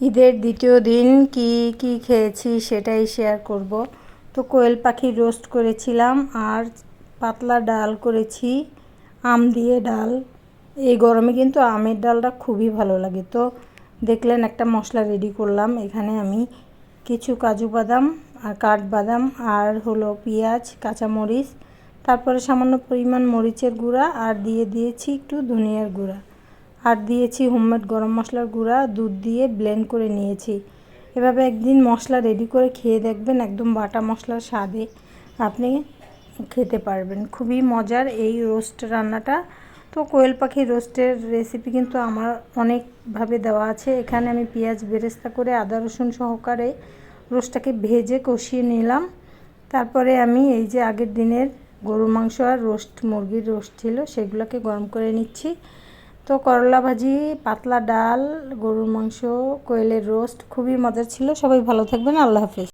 ঈদের দ্বিতীয় দিন কি কি খেয়েছি সেটাই শেয়ার করব। তো কোয়েল পাখি রোস্ট করেছিলাম আর পাতলা ডাল করেছি, আম দিয়ে ডাল। এই গরমে কিন্তু আমের ডালটা খুবই ভালো লাগে। তো দেখলেন একটা মশলা রেডি করলাম। এখানে আমি কিছু কাজু বাদাম আর কাঠবাদাম আর হলো পেঁয়াজ, কাঁচামরিচ, তারপরে সামান্য পরিমাণ মরিচের গুঁড়া আর দিয়ে দিয়েছি একটু ধনিয়ার গুঁড়া। আর দিয়েছি হোমমেড গরম মশলার গুঁড়া, দুধ দিয়ে ব্লেন্ড করে নিয়েছি। এভাবে একদিন মশলা রেডি করে খেয়ে দেখবেন একদম বাটা মশলার স্বাদে আপনি খেতে পারবেন। খুবই মজার এই রোস্ট রান্নাটা। তো কোয়েল পাখি রোস্টের রেসিপি কিন্তু আমার অনেকভাবে দেওয়া আছে। এখানে আমি পেঁয়াজ বেরেস্তা করে আদা রসুন সহকারে রোস্টটাকে ভেজে কষিয়ে নিলাম। তারপরে আমি এই যে আগের দিনের গরু মাংস আর রোস্ট, মুরগির রোস্ট ছিল, সেগুলোকে গরম করে নিচ্ছি। তো করলা ভাজি, পাতলা ডাল, গরুর মাংস, কোয়েলের রোস্ট, খুবই মজার ছিল। সবাই ভালো থাকবেন। আল্লাহ হাফিজ।